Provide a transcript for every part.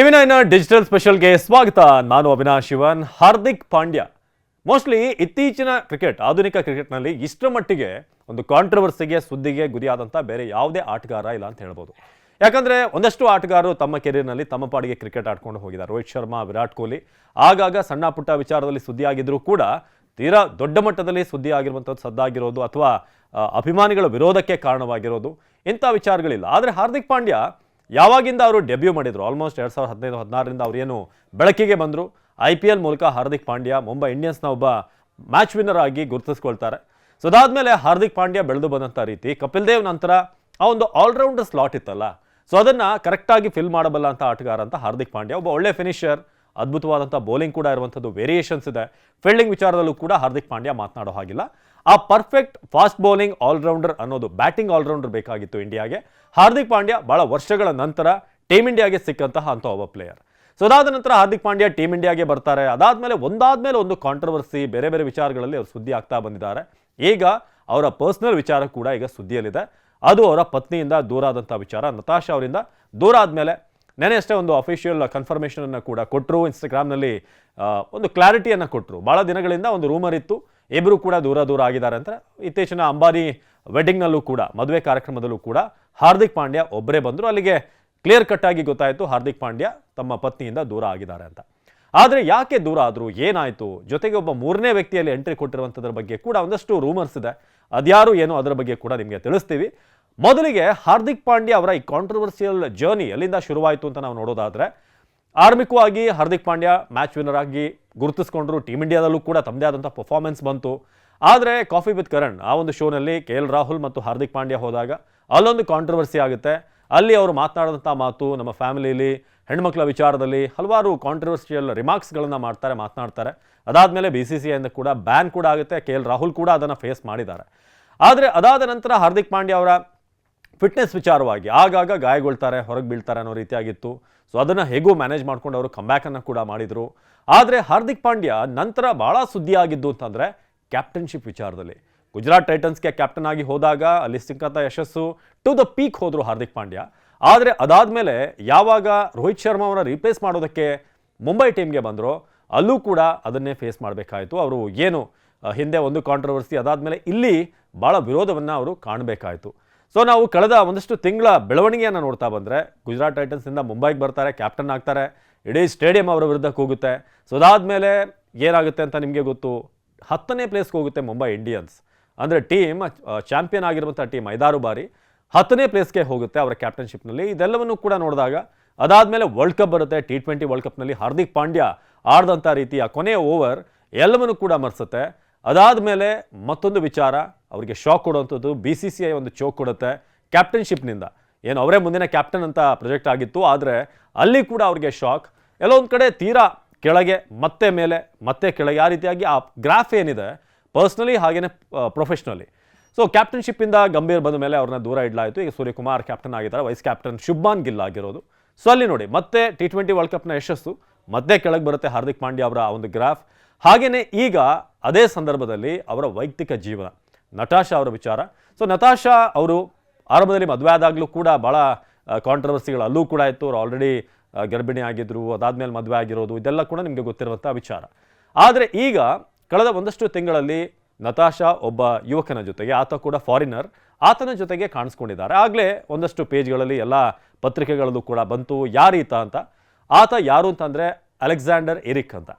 TV nine digital ಸ್ಪೆಷಲ್ಗೆ ಸ್ವಾಗತ. ನಾನು ಅವಿನಾಶ್ ಶಿವನ್. ಹಾರ್ದಿಕ್ ಪಾಂಡ್ಯ. ಮೋಸ್ಟ್ಲಿ ಇತ್ತೀಚಿನ ಕ್ರಿಕೆಟ್ ಆಧುನಿಕ ಕ್ರಿಕೆಟ್ನಲ್ಲಿ ಇಷ್ಟರ ಮಟ್ಟಿಗೆ ಒಂದು ಕಾಂಟ್ರವರ್ಸಿಗೆ ಸುದ್ದಿಗೆ ಗುರಿಯಾದಂಥ ಬೇರೆ ಯಾವುದೇ ಆಟಗಾರ ಇಲ್ಲ ಅಂತ ಹೇಳ್ಬೋದು. ಯಾಕಂದ್ರೆ ಒಂದಷ್ಟು ಆಟಗಾರರು ತಮ್ಮ ಕೆರಿಯರ್ನಲ್ಲಿ ತಮ್ಮ ಪಾಡಿಗೆ ಕ್ರಿಕೆಟ್ ಆಡ್ಕೊಂಡು ಹೋಗಿದ್ದಾರೆ. ರೋಹಿತ್ ಶರ್ಮಾ, ವಿರಾಟ್ ಕೊಹ್ಲಿ. ಆಗಾಗ ಸಣ್ಣ ಪುಟ್ಟ ವಿಚಾರದಲ್ಲಿ ಸುದ್ದಿಯಾಗಿದ್ದರೂ ಕೂಡ ತೀರಾ ದೊಡ್ಡ ಮಟ್ಟದಲ್ಲಿ ಸುದ್ದಿ ಆಗಿರುವಂಥದ್ದು ಸದ್ದಾಗಿರೋದು ಅಥವಾ ಅಭಿಮಾನಿಗಳ ವಿರೋಧಕ್ಕೆ ಕಾರಣವಾಗಿರೋದು ಇಂಥ ವಿಚಾರಗಳಿಲ್ಲ. ಆದರೆ ಹಾರ್ದಿಕ್ ಪಾಂಡ್ಯ ಯಾವಾಗಿಂದ ಅವರು ಡೆಬ್ಯೂ ಮಾಡಿದ್ರು? ಆಲ್ಮೋಸ್ಟ್ ಎರಡು ಸಾವಿರದ ಹದಿನೈದು, ಹದಿನಾರರಿಂದ ಅವರೇನು ಬೆಳಕಿಗೆ ಬಂದರು. ಐ ಪಿ ಎಲ್ ಮೂಲಕ ಹಾರ್ದಿಕ್ ಪಾಂಡ್ಯ, ಮುಂಬೈ ಇಂಡಿಯನ್ಸ್ನ ಒಬ್ಬ ಮ್ಯಾಚ್ ವಿನ್ನರ್ ಆಗಿ ಗುರುತಿಸ್ಕೊಳ್ತಾರೆ. ಸೊ ಅದಾದಮೇಲೆ ಹಾರ್ದಿಕ್ ಪಾಂಡ್ಯ ಬೆಳೆದು ಬಂದಂಥ ರೀತಿ ಕಪಿಲ್ ದೇವ್ ನಂತರ ಆ ಒಂದು ಆಲ್ರೌಂಡರ್ ಸ್ಲಾಟ್ ಇತ್ತಲ್ಲ. ಸೊ ಅದನ್ನು ಕರೆಕ್ಟಾಗಿ ಫಿಲ್ ಮಾಡಬಲ್ಲ ಅಂತ ಆಟಗಾರ ಅಂತ ಹಾರ್ದಿಕ್ ಪಾಂಡ್ಯ. ಒಬ್ಬ ಒಳ್ಳೆ ಫಿನಿಷರ್ ಅದ್ಭುತವಾದಂಥ ಬೌಲಿಂಗ್ ಕೂಡ ಇರುವಂಥದ್ದು ವೇರಿಯೇಷನ್ಸ್ ಇದೆ. ಫೀಲ್ಡಿಂಗ್ ವಿಚಾರದಲ್ಲೂ ಕೂಡ ಹಾರ್ದಿಕ್ ಪಾಂಡ್ಯ ಮಾತನಾಡೋ ಹಾಗಿಲ್ಲ. ಆ ಪರ್ಫೆಕ್ಟ್ ಫಾಸ್ಟ್ ಬೌಲಿಂಗ್ ಆಲ್ರೌಂಡರ್ ಅನ್ನೋದು ಬ್ಯಾಟಿಂಗ್ ಆಲ್ರೌಂಡರ್ ಬೇಕಾಗಿತ್ತು ಇಂಡಿಯಾಗೆ. ಹಾರ್ದಿಕ್ ಪಾಂಡ್ಯ ಬಹಳ ವರ್ಷಗಳ ನಂತರ ಟೀಮ್ ಇಂಡಿಯಾಗೆ ಸಿಕ್ಕಂತಹ ಅಂತ ಒಬ್ಬ ಪ್ಲೇಯರ್ ಸೊ ಅದಾದ ನಂತರ ಹಾರ್ದಿಕ್ ಪಾಂಡ್ಯ ಟೀಮ್ ಇಂಡಿಯಾಗೆ ಬರ್ತಾರೆ. ಅದಾದಮೇಲೆ ಒಂದಾದ ಮೇಲೆ ಒಂದು ಕಾಂಟ್ರವರ್ಸಿ ಬೇರೆ ಬೇರೆ ವಿಚಾರಗಳಲ್ಲಿ ಅವರು ಸುದ್ದಿ ಆಗ್ತಾ ಬಂದಿದ್ದಾರೆ. ಈಗ ಅವರ ಪರ್ಸನಲ್ ವಿಚಾರ ಕೂಡ ಈಗ ಸುದ್ದಿಯಲ್ಲಿದೆ. ಅದು ಅವರ ಪತ್ನಿಯಿಂದ ದೂರ ಆದಂಥ ವಿಚಾರ. ನತಾಶಾ ಅವರಿಂದ ದೂರ ಆದಮೇಲೆ ನೆನೆ ಅಷ್ಟೇ ಒಂದು ಅಫಿಷಿಯಲ್ ಕನ್ಫರ್ಮೇಷನ್ ಅನ್ನು ಕೂಡ ಕೊಟ್ಟರು ಇನ್ಸ್ಟಾಗ್ರಾಮ್ನಲ್ಲಿ ಒಂದು ಕ್ಲಾರಿಟಿಯನ್ನು ಕೊಟ್ಟರು ಭಾಳ ದಿನಗಳಿಂದ ಒಂದು ರೂಮರ್ ಇತ್ತು. ಇಬ್ಬರು ಕೂಡ ದೂರ ದೂರ ಆಗಿದ್ದಾರೆ ಅಂತ ಇತ್ತೀಚಿನ ಅಂಬಾನಿ ವೆಡ್ಡಿಂಗ್ನಲ್ಲೂ ಕೂಡ, ಮದುವೆ ಕಾರ್ಯಕ್ರಮದಲ್ಲೂ ಕೂಡ ಹಾರ್ದಿಕ್ ಪಾಂಡ್ಯ ಒಬ್ಬರೇ ಬಂದರು. ಅಲ್ಲಿಗೆ ಕ್ಲಿಯರ್ ಕಟ್ ಆಗಿ ಗೊತ್ತಾಯಿತು ಹಾರ್ದಿಕ್ ಪಾಂಡ್ಯ ತಮ್ಮ ಪತ್ನಿಯಿಂದ ದೂರ ಆಗಿದ್ದಾರೆ ಅಂತ. ಆದರೆ ಯಾಕೆ ದೂರ ಆದರು? ಏನಾಯಿತು? ಜೊತೆಗೆ ಒಬ್ಬ ಮೂರನೇ ವ್ಯಕ್ತಿಯಲ್ಲಿ ಎಂಟ್ರಿ ಕೊಟ್ಟಿರುವಂಥದ್ರ ಬಗ್ಗೆ ಕೂಡ ಒಂದಷ್ಟು ರೂಮರ್ಸ್ ಇದೆ. ಅದ್ಯಾರು ಏನು ಅದರ ಬಗ್ಗೆ ಕೂಡ ನಿಮಗೆ ತಿಳಿಸ್ತೀವಿ. ಮೊದಲಿಗೆ ಹಾರ್ದಿಕ್ ಪಾಂಡ್ಯ ಅವರ ಈ ಕಾಂಟ್ರವರ್ಸಿಯಲ್ ಜರ್ನಿ ಎಲ್ಲಿಂದ ಶುರುವಾಯಿತು ಅಂತ ನಾವು ನೋಡೋದಾದ್ರೆ ಆರಂಭಿಕವಾಗಿ ಹಾರ್ದಿಕ್ ಪಾಂಡ್ಯ ಮ್ಯಾಚ್ ವಿನ್ನರ್ ಆಗಿ ಗುರುತಿಸ್ಕೊಂಡ್ರು ಟೀಮ್ ಇಂಡಿಯಾದಲ್ಲೂ ಕೂಡ ತಮ್ಮದೇ ಆದಂಥ ಪರ್ಫಾರ್ಮೆನ್ಸ್ ಬಂತು. ಆದರೆ ಕಾಫಿ ವಿತ್ ಕರಣ್ ಆ ಒಂದು ಶೋನಲ್ಲಿ ಕೆ ಎಲ್ ರಾಹುಲ್ ಮತ್ತು ಹಾರ್ದಿಕ್ ಪಾಂಡ್ಯ ಹೋದಾಗ ಅಲ್ಲೊಂದು ಕಾಂಟ್ರವರ್ಸಿ ಆಗುತ್ತೆ. ಅಲ್ಲಿ ಅವರು ಮಾತನಾಡಿದಂಥ ಮಾತು ನಮ್ಮ ಫ್ಯಾಮಿಲಿಯಲ್ಲಿ ಹೆಣ್ಮಕ್ಳ ವಿಚಾರದಲ್ಲಿ ಹಲವಾರು ಕಾಂಟ್ರವರ್ಸಿಯಲ್ ರಿಮಾರ್ಕ್ಸ್ಗಳನ್ನು ಮಾಡ್ತಾರೆ, ಮಾತನಾಡ್ತಾರೆ. ಅದಾದಮೇಲೆ ಬಿ ಸಿ ಸಿ ಐಯಿಂದ ಕೂಡ ಬ್ಯಾನ್ ಕೂಡ ಆಗುತ್ತೆ. ಕೆ ಎಲ್ ರಾಹುಲ್ ಕೂಡ ಅದನ್ನು ಫೇಸ್ ಮಾಡಿದ್ದಾರೆ. ಆದರೆ ಅದಾದ ನಂತರ ಹಾರ್ದಿಕ್ ಪಾಂಡ್ಯ ಅವರ ಫಿಟ್ನೆಸ್ ವಿಚಾರವಾಗಿ ಆಗಾಗ ಗಾಯಗೊಳ್ತಾರೆ, ಹೊರಗೆ ಬೀಳ್ತಾರೆ ಅನ್ನೋ ರೀತಿಯಾಗಿತ್ತು. ಸೊ ಅದನ್ನು ಹೇಗೂ ಮ್ಯಾನೇಜ್ ಮಾಡ್ಕೊಂಡು ಅವರು ಕಂಬ್ಯಾಕನ್ನು ಕೂಡ ಮಾಡಿದರು. ಆದರೆ ಹಾರ್ದಿಕ್ ಪಾಂಡ್ಯ ನಂತರ ಭಾಳ ಸುದ್ದಿ ಆಗಿದ್ದು ಅಂತಂದರೆ ಕ್ಯಾಪ್ಟನ್ಶಿಪ್ ವಿಚಾರದಲ್ಲಿ. ಗುಜರಾತ್ ಟೈಟನ್ಸ್ಗೆ ಕ್ಯಾಪ್ಟನ್ ಆಗಿ ಹೋದಾಗ ಅಲ್ಲಿ ಸಿಕ್ಕಂಥ ಯಶಸ್ಸು ಟು ದ ಪೀಕ್ ಹೋದರು ಹಾರ್ದಿಕ್ ಪಾಂಡ್ಯ. ಆದರೆ ಅದಾದಮೇಲೆ ಯಾವಾಗ ರೋಹಿತ್ ಶರ್ಮಾ ಅವರ ರೀಪ್ಲೇಸ್ ಮಾಡೋದಕ್ಕೆ ಮುಂಬೈ ಟೀಮ್ಗೆ ಬಂದರು, ಅಲ್ಲೂ ಕೂಡ ಅದನ್ನೇ ಫೇಸ್ ಮಾಡಬೇಕಾಯಿತು. ಅವರು ಏನು ಹಿಂದೆ ಒಂದು ಕಾಂಟ್ರವರ್ಸಿ ಅದಾದಮೇಲೆ ಇಲ್ಲಿ ಭಾಳ ವಿರೋಧವನ್ನು ಅವರು ಕಾಣಬೇಕಾಯಿತು. ಸೊ ನಾವು ಕಳೆದ ಒಂದಷ್ಟು ತಿಂಗಳ ಬೆಳವಣಿಗೆಯನ್ನು ನೋಡ್ತಾ ಬಂದರೆ, ಗುಜರಾತ್ ಟೈಟನ್ಸಿಂದ ಮುಂಬೈಗೆ ಬರ್ತಾರೆ ಕ್ಯಾಪ್ಟನ್ ಆಗ್ತಾರೆ, ಇಡೀ ಸ್ಟೇಡಿಯಂ ಅವರ ವಿರುದ್ಧ ಕೂಗುತ್ತೆ. ಸೊ ಅದಾದಮೇಲೆ ಏನಾಗುತ್ತೆ ಅಂತ ನಿಮಗೆ ಗೊತ್ತು? ಹತ್ತನೇ ಪ್ಲೇಸ್ಗೆ ಹೋಗುತ್ತೆ ಮುಂಬೈ ಇಂಡಿಯನ್ಸ್ ಅಂದರೆ ಟೀಮ್ ಚಾಂಪಿಯನ್ ಆಗಿರುವಂಥ ಟೀಮ್ ಐದಾರು ಬಾರಿ ಹತ್ತನೇ ಪ್ಲೇಸ್ಗೆ ಹೋಗುತ್ತೆ ಅವರ ಕ್ಯಾಪ್ಟನ್ಶಿಪ್ನಲ್ಲಿ ಇದೆಲ್ಲವನ್ನು ಕೂಡ ನೋಡಿದಾಗ, ಅದಾದಮೇಲೆ ವರ್ಲ್ಡ್ ಕಪ್ ಬರುತ್ತೆ ಟಿ ಟ್ವೆಂಟಿ ವರ್ಲ್ಡ್ ಕಪ್ನಲ್ಲಿ ಹಾರ್ದಿಕ್ ಪಾಂಡ್ಯ ಆಡ್ದಂಥ ರೀತಿಯ ಕೊನೆಯ ಓವರ್ ಎಲ್ಲವನ್ನು ಕೂಡ ಮರೆಸುತ್ತೆ. ಅದಾದಮೇಲೆ ಮತ್ತೊಂದು ವಿಚಾರ, ಅವರಿಗೆ ಶಾಕ್ ಕೊಡುವಂಥದ್ದು ಬಿ ಸಿ ಸಿ ಐ ಒಂದು ಚೋಕ್ ಕೊಡುತ್ತೆ ಕ್ಯಾಪ್ಟನ್ಶಿಪ್ನಿಂದ ಏನು, ಅವರೇ ಮುಂದಿನ ಕ್ಯಾಪ್ಟನ್ ಅಂತ ಪ್ರೊಜೆಕ್ಟ್ ಆಗಿತ್ತು, ಆದರೆ ಅಲ್ಲಿ ಕೂಡ ಅವ್ರಿಗೆ ಶಾಕ್ ಎಲ್ಲೋ ಒಂದು ಕಡೆ ತೀರಾ ಕೆಳಗೆ, ಮತ್ತೆ ಮೇಲೆ, ಮತ್ತೆ ಕೆಳಗೆ, ಆ ರೀತಿಯಾಗಿ ಆ ಗ್ರಾಫ್ ಏನಿದೆ ಪರ್ಸ್ನಲಿ ಹಾಗೇ ಪ್ರೊಫೆಷ್ನಲಿ ಸೊ ಕ್ಯಾಪ್ಟನ್ಶಿಪ್ಪಿಂದ ಗಂಭೀರ್ ಬಂದ ಮೇಲೆ ಅವ್ರನ್ನ ದೂರ ಇಡಲಾಯಿತು. ಈಗ ಸೂರ್ಯಕುಮಾರ್ ಕ್ಯಾಪ್ಟನ್ ಆಗಿದ್ದಾರೆ ವೈಸ್ ಕ್ಯಾಪ್ಟನ್ ಶುಭಾನ್ ಗಿಲ್ ಆಗಿರೋದು. ಸೊ ಅಲ್ಲಿ ನೋಡಿ, ಮತ್ತೆ ಟಿ ಟ್ವೆಂಟಿ ವರ್ಲ್ಡ್ ಕಪ್ನ ಯಶಸ್ಸು, ಮತ್ತೆ ಕೆಳಗೆ ಬರುತ್ತೆ ಹಾರ್ದಿಕ್ ಪಾಂಡ್ಯ ಅವರ ಒಂದು ಗ್ರಾಫ್ ಹಾಗೆಯೇ ಈಗ ಅದೇ ಸಂದರ್ಭದಲ್ಲಿ ಅವರ ವೈಯಕ್ತಿಕ ಜೀವನ ನಟಾಶಾ ಅವರ ವಿಚಾರ. ಸೊ ನತಾಶಾ ಅವರು ಆರಂಭದಲ್ಲಿ ಮದುವೆ ಆದಾಗಲೂ ಕೂಡ ಭಾಳ ಕಾಂಟ್ರವರ್ಸಿಗಳು ಅಲ್ಲೂ ಕೂಡ ಇತ್ತು. ಅವರು ಆಲ್ರೆಡಿ ಗರ್ಭಿಣಿ ಆಗಿದ್ರು, ಅದಾದಮೇಲೆ ಮದುವೆ ಆಗಿರೋದು, ಇದೆಲ್ಲ ಕೂಡ ನಿಮಗೆ ಗೊತ್ತಿರುವಂಥ ವಿಚಾರ. ಆದರೆ ಈಗ ಕಳೆದ ಒಂದಷ್ಟು ತಿಂಗಳಲ್ಲಿ ನತಾಶಾ ಒಬ್ಬ ಯುವಕನ ಜೊತೆಗೆ, ಆತ ಕೂಡ ಫಾರಿನರ್ ಆತನ ಜೊತೆಗೆ ಕಾಣಿಸ್ಕೊಂಡಿದ್ದಾರೆ. ಆಗಲೇ ಒಂದಷ್ಟು ಪೇಜ್ಗಳಲ್ಲಿ ಎಲ್ಲ ಪತ್ರಿಕೆಗಳಲ್ಲೂ ಕೂಡ ಬಂತು, ಯಾರೀತ ಅಂತ. ಆತ ಯಾರು ಅಂತಂದರೆ ಅಲೆಕ್ಸಾಂಡರ್ ಎರಿಕ್ ಅಂತ.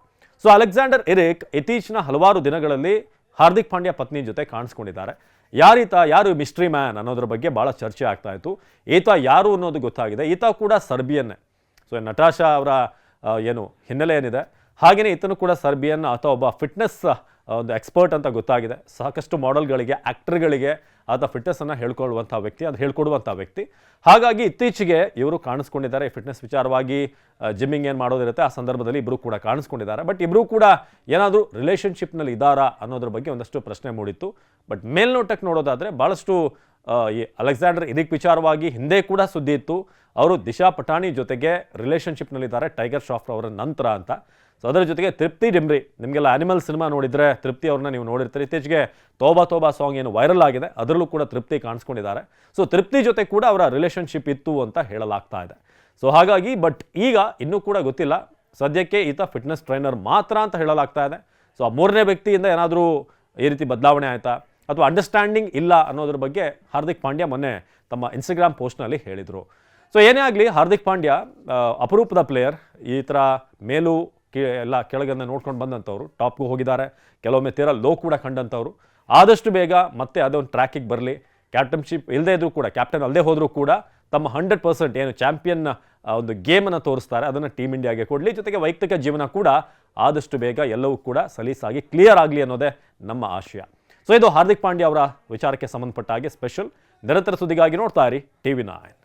ಸೊ ಅಲೆಕ್ಸಾಂಡರ್ ಎರಿಕ್ ಇತ್ತೀಚಿನ ಹಲವಾರು ದಿನಗಳಲ್ಲಿ ಹಾರ್ದಿಕ್ ಪಾಂಡ್ಯ ಪತ್ನಿ ಜೊತೆ ಕಾಣಿಸ್ಕೊಂಡಿದ್ದಾರೆ. ಯಾರೀತ ಯಾರು ಮಿಸ್ಟ್ರಿ ಮ್ಯಾನ್ ಅನ್ನೋದ್ರ ಬಗ್ಗೆ ಭಾಳ ಚರ್ಚೆ ಆಗ್ತಾ ಇತ್ತು. ಈತ ಯಾರು ಅನ್ನೋದು ಗೊತ್ತಾಗಿದೆ. ಈತ ಕೂಡ ಸರ್ಬಿಯನ್ನೇ ಸೊ ನಟಾಶಾ ಅವರ ಏನು ಹಿನ್ನೆಲೆ ಏನಿದೆ. ಹಾಗೆಯೇ ಈತನು ಕೂಡ ಸರ್ಬಿಯನ್ ಅಥವಾ ಒಬ್ಬ ಫಿಟ್ನೆಸ್ ಒಂದು ಎಕ್ಸ್ಪರ್ಟ್ ಅಂತ ಗೊತ್ತಾಗಿದೆ. ಸಾಕಷ್ಟು ಮಾಡೆಲ್ಗಳಿಗೆ ಆ್ಯಕ್ಟರ್ಗಳಿಗೆ ಆತ ಫಿಟ್ನೆಸ್ಸನ್ನು ಹೇಳ್ಕೊಳ್ಳುವಂಥ ವ್ಯಕ್ತಿ, ಅದು ಹೇಳ್ಕೊಡುವಂಥ ವ್ಯಕ್ತಿ. ಹಾಗಾಗಿ ಇತ್ತೀಚೆಗೆ ಇವರು ಕಾಣಿಸ್ಕೊಂಡಿದ್ದಾರೆ. ಫಿಟ್ನೆಸ್ ವಿಚಾರವಾಗಿ ಜಿಮ್ಮಿಂಗ್ ಏನು ಮಾಡೋದಿರುತ್ತೆ, ಆ ಸಂದರ್ಭದಲ್ಲಿ ಇಬ್ಬರು ಕೂಡ ಕಾಣಿಸ್ಕೊಂಡಿದ್ದಾರೆ. ಬಟ್ ಇಬ್ಬರೂ ಕೂಡ ಏನಾದರೂ ರಿಲೇಷನ್ಶಿಪ್ನಲ್ಲಿ ಇದ್ದಾರಾ ಅನ್ನೋದ್ರ ಬಗ್ಗೆ ಒಂದಷ್ಟು ಪ್ರಶ್ನೆ ಮೂಡಿತ್ತು. ಬಟ್ ಮೇಲ್ನೋಟಕ್ಕೆ ನೋಡೋದಾದರೆ ಭಾಳಷ್ಟು ಈ ಅಲೆಕ್ಸಾಂಡರ್ ಇದಕ್ಕೆ ವಿಚಾರವಾಗಿ ಹಿಂದೆ ಕೂಡ ಸುದ್ದಿ ಇತ್ತು. ಅವರು ದಿಶಾ ಪಟಾಣಿ ಜೊತೆಗೆ ರಿಲೇಷನ್ಶಿಪ್ನಲ್ಲಿದ್ದಾರೆ ಟೈಗರ್ ಶ್ರಾಫ್ರವರ ನಂತರ ಅಂತ. ಸೊ ಅದರ ಜೊತೆಗೆ ತೃಪ್ತಿ ಡಿಮ್ರಿ, ನಿಮಗೆಲ್ಲ ಆನಿಮಲ್ ಸಿನಿಮಾ ನೋಡಿದರೆ ತೃಪ್ತಿ ಅವ್ರನ್ನ ನೀವು ನೋಡಿರ್ತೀರಿ. ಇತ್ತೀಚೆಗೆ ತೋಬಾ ತೋಬಾ ಸಾಂಗ್ ಏನು ವೈರಲ್ ಆಗಿದೆ, ಅದರಲ್ಲೂ ಕೂಡ ತೃಪ್ತಿ ಕಾಣಿಸ್ಕೊಂಡಿದ್ದಾರೆ. ಸೊ ತೃಪ್ತಿ ಜೊತೆ ಕೂಡ ಅವರ ರಿಲೇಷನ್ಶಿಪ್ ಇತ್ತು ಅಂತ ಹೇಳಲಾಗ್ತಾ ಇದೆ. ಸೊ ಹಾಗಾಗಿ ಬಟ್ ಈಗ ಇನ್ನೂ ಕೂಡ ಗೊತ್ತಿಲ್ಲ. ಸದ್ಯಕ್ಕೆ ಈತ ಫಿಟ್ನೆಸ್ ಟ್ರೈನರ್ ಮಾತ್ರ ಅಂತ ಹೇಳಲಾಗ್ತಾ ಇದೆ. ಸೊ ಆ ಮೂರನೇ ವ್ಯಕ್ತಿಯಿಂದ ಏನಾದರೂ ಈ ರೀತಿ ಬದಲಾವಣೆ ಆಯಿತಾ? ಅಥವಾ ಅಂಡರ್ಸ್ಟ್ಯಾಂಡಿಂಗ್ ಇಲ್ಲ ಅನ್ನೋದ್ರ ಬಗ್ಗೆ ಹಾರ್ದಿಕ್ ಪಾಂಡ್ಯ ಮೊನ್ನೆ ತಮ್ಮ ಇನ್ಸ್ಟಾಗ್ರಾಮ್ ಪೋಸ್ಟ್ನಲ್ಲಿ ಹೇಳಿದರು. ಸೊ ಏನೇ ಆಗಲಿ ಹಾರ್ದಿಕ್ ಪಾಂಡ್ಯ ಅಪರೂಪದ ಪ್ಲೇಯರ್ ಈ ಥರ ಮೇಲೂ ಎಲ್ಲ ಕೆಳಗನ್ನು ನೋಡ್ಕೊಂಡು ಬಂದಂಥವ್ರು, ಟಾಪ್ಗೂ ಹೋಗಿದ್ದಾರೆ. ಕೆಲವೊಮ್ಮೆ ತೀರಾ ಲೋ ಕೂಡ ಕಂಡಂಥವ್ರು. ಆದಷ್ಟು ಬೇಗ ಮತ್ತೆ ಅದೊಂದು ಟ್ರ್ಯಾಕಿಗೆ ಬರಲಿ. ಕ್ಯಾಪ್ಟನ್ಶಿಪ್ ಇಲ್ಲದೇ ಇದ್ರೂ ಕೂಡ ಕ್ಯಾಪ್ಟನ್ ಅಲ್ಲದೆ ಹೋದರೂ ಕೂಡ ತಮ್ಮ ಹಂಡ್ರೆಡ್ ಪರ್ಸೆಂಟ್ ಏನು ಚಾಂಪಿಯನ್ನ ಒಂದು ಗೇಮನ್ನು ತೋರಿಸ್ತಾರೆ. ಅದನ್ನು ಟೀಮ್ ಇಂಡಿಯಾಗೆ ಕೊಡಲಿ. ಜೊತೆಗೆ ವೈಯಕ್ತಿಕ ಜೀವನ ಕೂಡ ಆದಷ್ಟು ಬೇಗ ಎಲ್ಲವೂ ಕೂಡ ಸಲೀಸಾಗಿ ಕ್ಲಿಯರ್ ಆಗಲಿ ಅನ್ನೋದೇ ನಮ್ಮ ಆಶಯ. ಸೊ ಇದು ಹಾರ್ದಿಕ್ ಪಾಂಡ್ಯ ಅವರ ವಿಚಾರಕ್ಕೆ ಸಂಬಂಧಪಟ್ಟ ಹಾಗೆ ಸ್ಪೆಷಲ್ ನಿರಂತರ ಸುದ್ದಿಗಾಗಿ ನೋಡ್ತಾ ಇರಿ ಟಿವಿ ನೈನ್